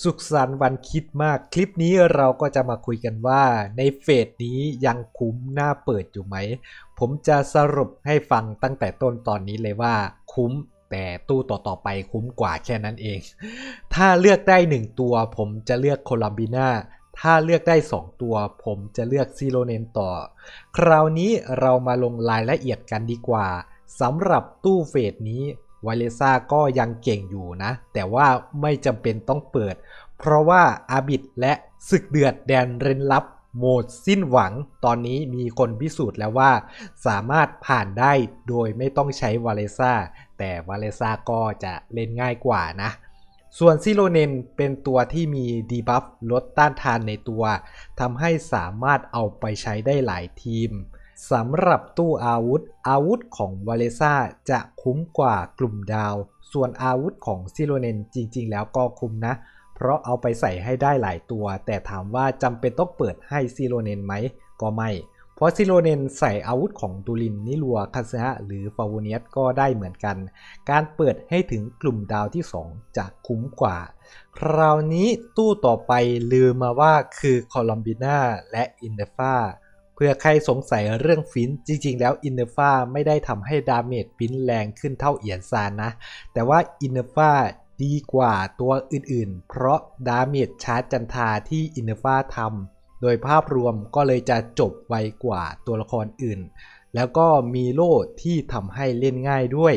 สุขสันต์วันคิดมาก คลิปนี้เราก็จะมาคุยกันว่า ในเฟสนี้ยังคุ้มหน้าเปิดอยู่ไหม ผมจะสรุปให้ฟังตั้งแต่ต้นตอนนี้เลยว่าคุ้มแต่ตู้ต่อๆไปคุ้มกว่าแค่นั้นเอง ถ้าเลือกได้ 1 ตัว ผมจะเลือกโคลัมบีนาถ้าเลือกได้ 2 ตัว ผมจะเลือกซีโรเนนต่อ คราวนี้เรามาลงรายละเอียดกันดีกว่าสำหรับตู้เฟสนี้ วาเลซ่าก็ยังเก่งอยู่นะ แต่ว่าไม่จำเป็นต้องเปิด เพราะว่าอาบิดและศึกเดือดแดนเร้นลับโหมดสิ้นหวังตอนนี้มีคนพิสูจน์แล้วว่า สามารถผ่านได้โดยไม่ต้องใช้วาเลซ่าแต่วาเลซ่าก็จะเล่นง่ายกว่านะ ส่วนซิโลเนนเป็นตัวที่มีดีบัฟลดต้านทานในตัวทำให้สามารถเอาไปใช้ได้หลายทีม สำหรับตู้อาวุธ อาวุธของวาเลซ่าจะคุ้มกว่ากลุ่มดาว ส่วนอาวุธของซิโลเนนจริง ๆ แล้วก็คุ้มนะ เพราะเอาไปใส่ให้ได้หลายตัว แต่ถามว่าจำเป็นต้องเปิดให้ซิโลเนนไหมก็ไม่ เพราะซิโลเนนใส่อาวุธของดูลินนิลัวคาซะหรือฟาวเนียสก็ได้เหมือนกัน การเปิดให้ถึงกลุ่มดาวที่ 2 จะคุ้มกว่า คราวนี้ตู้ต่อไปลืมมาว่าคือคอลัมบิน่าและอินเดฟา เพื่อใครสงสัยเรื่องฟินจริงๆ แล้วอินเนฟาไม่ได้ทำให้ดาเมจฟินแรงขึ้นเท่าเอียนซานนะ แต่ว่าอินเนฟาดีกว่าตัวอื่นๆ เพราะดาเมจชาร์จจันทาที่อินเนฟาทำโดยภาพรวมก็เลยจะจบไวกว่าตัวละครอื่น แล้วก็มีโล่ที่ทำให้เล่นง่ายด้วย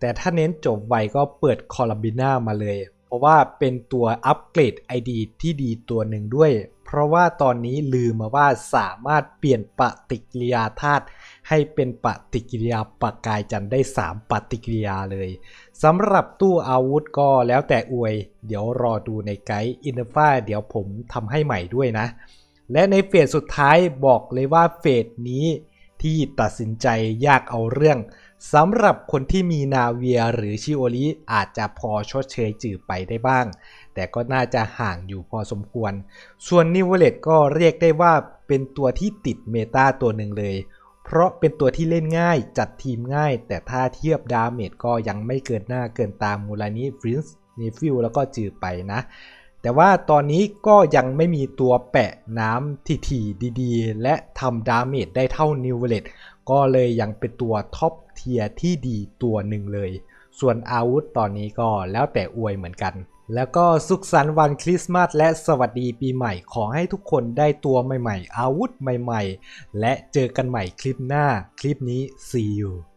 แต่ถ้าเน้นจบไวก็เปิดคอลัมบิน่ามาเลย เพราะว่าเป็นตัวอัปเกรด ID ที่ดีตัวหนึ่งด้วย เพราะว่าตอนนี้ลืมมาว่าสามารถเปลี่ยนปฏิกิริยาธาตุให้เป็นปฏิกิริยาปากกายจันได้ 3 ปฏิกิริยาเลยสำหรับตู้อาวุธก็แล้วแต่อวย เดี๋ยวรอดูในไกด์อินเตอร์ฟ้าเดี๋ยวผมทำให้ใหม่ด้วยนะ และในเฟสสุดท้ายบอกเลยว่าเฟสนี้ที่ตัดสินใจยากเอาเรื่อง สำหรับคนที่มีนาเวียหรือชิโอริอาจจะพอชดเชยจืดไปได้บ้าง แต่ก็น่าจะห่างอยู่พอสมควร ส่วนนิวเลตก็เรียกได้ว่าเป็นตัวที่ติดเมตาตัวหนึ่งเลย เพราะเป็นตัวที่เล่นง่ายจัดทีมง่าย แต่ถ้าเทียบดาเมจก็ยังไม่เกินหน้าเกินตามมูลานิฟรินส์นิฟิลแล้วก็จืดไปนะ แต่ว่าตอนนี้ก็ยังไม่มีตัวแปะน้ำทีๆดีๆ และทำดาเมจได้เท่านิวเลต ก็เลยยังเป็นตัวท็อปเทียร์ที่ดีตัวหนึ่งเลย ส่วนอาวุธตอนนี้ก็แล้วแต่อวยเหมือนกัน แล้วก็สุขสันต์วันคริสต์มาสและสวัสดีปีใหม่ ขอให้ทุกคนได้ตัวใหม่ๆ อาวุธใหม่ๆ และเจอกันใหม่คลิปหน้า คลิปนี้ see you